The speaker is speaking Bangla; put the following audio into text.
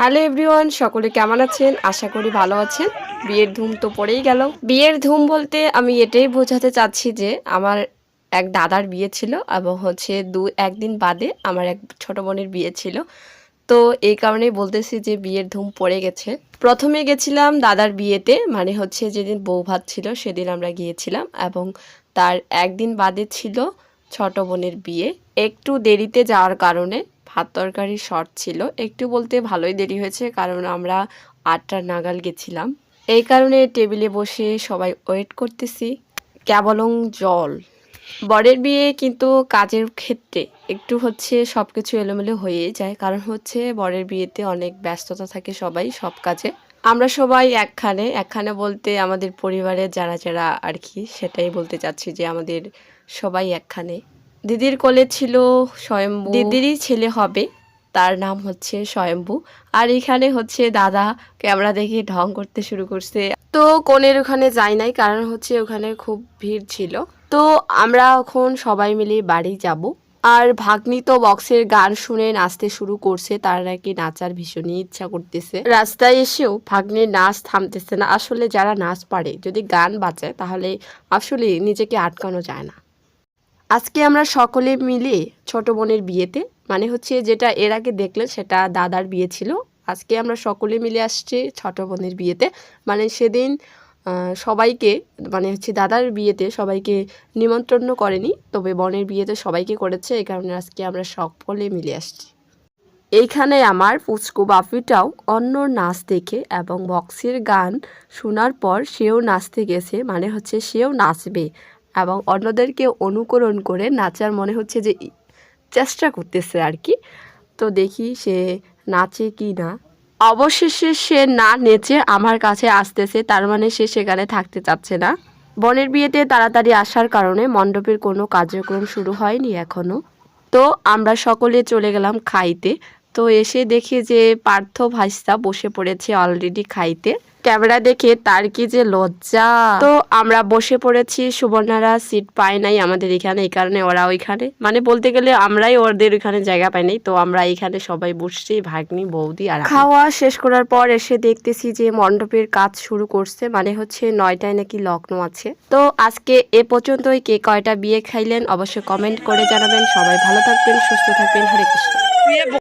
হ্যালো এভরিওয়ান, সকলে কেমন আছেন? আশা করি ভালো আছেন। বিয়ের ধুম তো পড়েই গেল। বিয়ের ধুম বলতে আমি এটাই বোঝাতে চাচ্ছি যে আমার এক দাদার বিয়ে ছিল এবং হচ্ছে দু, একদিন বাদে আমার এক ছোট বোনের বিয়ে ছিল। তো এই কারণেই বলতেছি যে বিয়ের ধুম পড়ে গেছে। প্রথমে গেছিলাম দাদার বিয়েতে মানে হচ্ছে যেদিন বউ ভাত ছিল সেদিন আমরা গিয়েছিলাম এবং তার একদিন বাদে ছিল ছোট বোনের বিয়ে। একটু দেরিতে যাওয়ার কারণে ভাত তরকারি শর্ট ছিল। একটু বলতে ভালোই দেরি হয়েছে, কারণ আমরা আটটার নাগাল গেছিলাম। এই কারণে টেবিলে বসে সবাই ওয়েট করতেছি। কেবলং জল। বরের বিয়ে কিন্তু কাজের ক্ষেত্রে একটু হচ্ছে সব কিছু এলোমেলো হয়ে যায়, কারণ হচ্ছে বরের বিয়েতে অনেক ব্যস্ততা থাকে সবাই সব কাজে। আমরা সবাই একখানে একখানে বলতে আমাদের পরিবারের যারা যারা আর কি, সেটাই বলতে চাচ্ছি যে আমাদের সবাই একখানে। দিদির কোলে ছিল স্বয়ম্ভু। দিদিরই ছেলে হবে, তার নাম হচ্ছে স্বয়ম্ভু। আর এখানে হচ্ছে দাদা ক্যামেরা দেখে ঢং করতে শুরু করছে। তো কোনের ওখানে যাই নাই, কারণ হচ্ছে ওখানে খুব ভিড় ছিল। তো আমরা এখন সবাই মিলে বাড়ি যাব। আর ভাগ্নি তো বক্সের গান শুনে নাচতে শুরু করছে, তার নাকি নাচার ভীষণই ইচ্ছা করতেছে। রাস্তায় এসেও ভাগ্নির নাচ থামতেছে না। আসলে যারা নাচ পারে, যদি গান বাজায়, তাহলে আসলে নিজেকে আটকানো যায় না। আজকে আমরা সকলে মিলে ছোট বোনের বিয়েতে মানে হচ্ছে যেটা এর আগে দেখলে সেটা দাদার বিয়ে ছিল। আজকে আমরা সকলে মিলে আসছি ছোট বোনের বিয়েতে। মানে সেদিন সবাইকে মানে হচ্ছে দাদার বিয়েতে সবাইকে নিমন্ত্রণ করেনি, তবে বোনের বিয়েতে সবাইকে করেছে, এই কারণে আজকে আমরা সকলে মিলে আসছি। এইখানে আমার পুচকু বাপিটাও অন্য নাচ দেখে এবং বক্সের গান শোনার পর সেও নাচতে গেছে মানে হচ্ছে সেও নাচবে। এবং অন্যদেরকে অনুকরণ করে নাচার মনে হচ্ছে যে চেষ্টা করতেছে আর কি। তো দেখি সে নাচে কি না। অবশেষে সে না নেচে আমার কাছে আসতেছে, তার মানে সে সেখানে থাকতে চাচ্ছে না। বনের বিয়েতে তাড়াতাড়ি আসার কারণে মণ্ডপের কোনো কার্যক্রম শুরু হয়নি এখনও তো আমরা সকলে চলে গেলাম খাইতে। তো এসে দেখি যে পার্থ ভাইস্তা বসে পড়েছে অলরেডি খাইতে। ক্যামেরা দেখে তার কি যে লজ্জা। তো আমরা বসে পড়েছি, সুবর্ণারা সিট পায় নাই আমাদের এখানে, এই কারণে ওরা ওইখানে মানে বলতে গেলে আমরাই ওদের ওইখানে জায়গা পাই নাই, তো আমরা এখানে সবাই বসছি, ভাগ্নি, বৌদি আর খাওয়া শেষ করার পর এসে দেখতেছি যে মণ্ডপের কাজ শুরু করছে মানে হচ্ছে নয়টায় নাকি লগ্ন আছে। তো আজকে এ পর্যন্তই, কে কয়টা বিয়ে খাইলেন অবশ্যই কমেন্ট করে জানাবেন। সবাই ভালো থাকবেন, সুস্থ থাকবেন, হরে কৃষ্ণ।